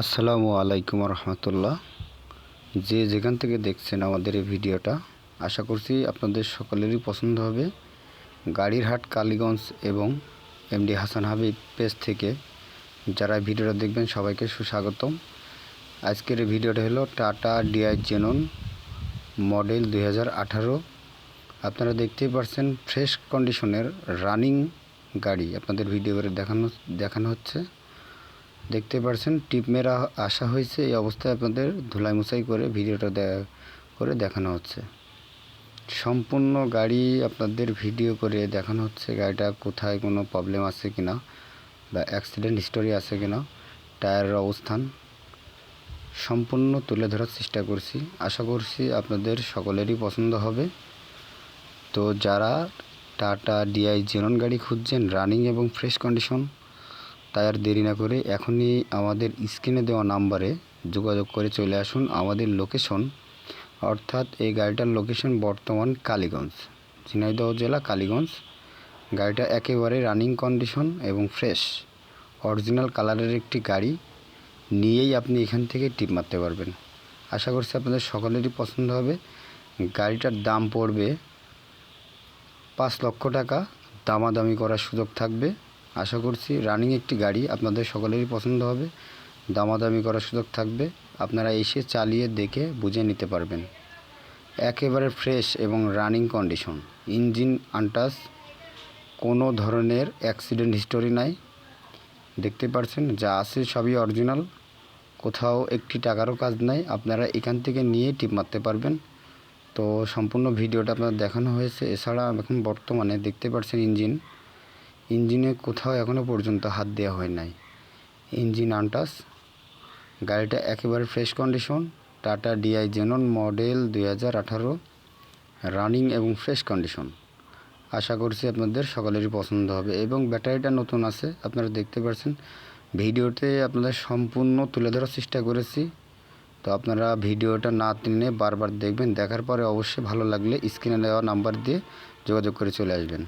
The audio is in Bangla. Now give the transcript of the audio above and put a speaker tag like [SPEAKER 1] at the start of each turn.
[SPEAKER 1] আসসালামু আলাইকুম রহমতুল্লাহ। যে যেখান থেকে দেখছেন আমাদের এই ভিডিওটা, আশা করছি আপনাদের সকলেরই পছন্দ হবে। গাড়ির হাট কালীগঞ্জ এবং এমডি হাসান হাবিব পেজ থেকে যারা ভিডিওটা দেখবেন সবাইকে সুস্বাগতম। আজকের এই ভিডিওটা হলো টাটা ডিআই জেনন মডেল দু হাজার আঠারো। আপনারা দেখতেই পাচ্ছেন ফ্রেশ কন্ডিশনের রানিং গাড়ি আপনাদের ভিডিও করে দেখানো দেখানো হচ্ছে। দেখতে পারছেন, টিপ মেরা আসা হয়েছে, এই অবস্থায় আপনাদের ধুলাই মুছাই করে ভিডিওটা করে দেখানো হচ্ছে। সম্পূর্ণ গাড়ি আপনাদের ভিডিও করে দেখানো হচ্ছে, গাড়িটা কোথায় কোনো প্রবলেম আছে কিনা বা অ্যাক্সিডেন্ট হিস্টোরি আছে কিনা, টায়ারের অবস্থান। সম্পূর্ণ তুলে ধরার চেষ্টা করছি। আশা করছি আপনাদের সকলেরই পছন্দ হবে। তো যারা টাটা ডিআই জেনন গাড়ি খুঁজছেন রানিং এবং ফ্রেশ কন্ডিশন তাই আর দেরি না করে এখনই আমাদের স্ক্রিনে দেওয়া নাম্বারে যোগাযোগ করে চলে আসুন আমাদের লোকেশন অর্থাৎ এই গাড়িটার লোকেশন বর্তমান কালীগঞ্জ, ঝিনাইদহ জেলা কালীগঞ্জ। গাড়িটা একেবারে রানিং কন্ডিশন এবং ফ্রেশ অরিজিনাল কালারের একটি গাড়ি, নিয়েই আপনি এখান থেকে টিপ মারতে পারবেন। আশা করছি আপনাদের সকলেরই পছন্দ হবে। গাড়িটার দাম পড়বে পাঁচ লক্ষ টাকা, দামাদামি করার সুযোগ থাকবে। আশা করছি রানিং একটি গাড়ি আপনাদের সকলেরই পছন্দ হবে। দামাদামি করার সুযোগ থাকবে। আপনারা এসে চালিয়ে দেখে বুঝে নিতে পারবেন। একেবারে ফ্রেশ এবং রানিং কন্ডিশন ইঞ্জিন আনটাস কোনো ধরনের অ্যাক্সিডেন্ট হিস্টোরি নাই। দেখতে পারছেন, যা আছে সবই অরিজিনাল কোথাও একটি টাকারও কাজ নাই। আপনারা এখান থেকে নিয়ে টিপ মারতে পারবেন। তো সম্পূর্ণ ভিডিওটা আপনার দেখানো হয়েছে। এছাড়া এখন বর্তমানে দেখতে পাচ্ছেন ইঞ্জিন। ইঞ্জিনে কোথাও এখনও পর্যন্ত হাত দেওয়া হয় নাই। Engine untouched. গাড়িটা একেবারে fresh condition. Tata DI xenon model দুই হাজার আঠারো। রানিং এবং ফ্রেশ কন্ডিশন। আশা করছি আপনাদের সকলেরই পছন্দ হবে এবং ব্যাটারিটা নতুন আছে, আপনারা দেখতে পাচ্ছেন ভিডিওতে আপনাদের সম্পূর্ণ তুলে ধরার চেষ্টা করেছি। তো আপনারা ভিডিওটা না টেনে বারবার দেখবেন, দেখার পরে অবশ্যই ভালো লাগলে স্ক্রিনে দেওয়া নাম্বার দিয়ে যোগাযোগ করে চলে আসবেন।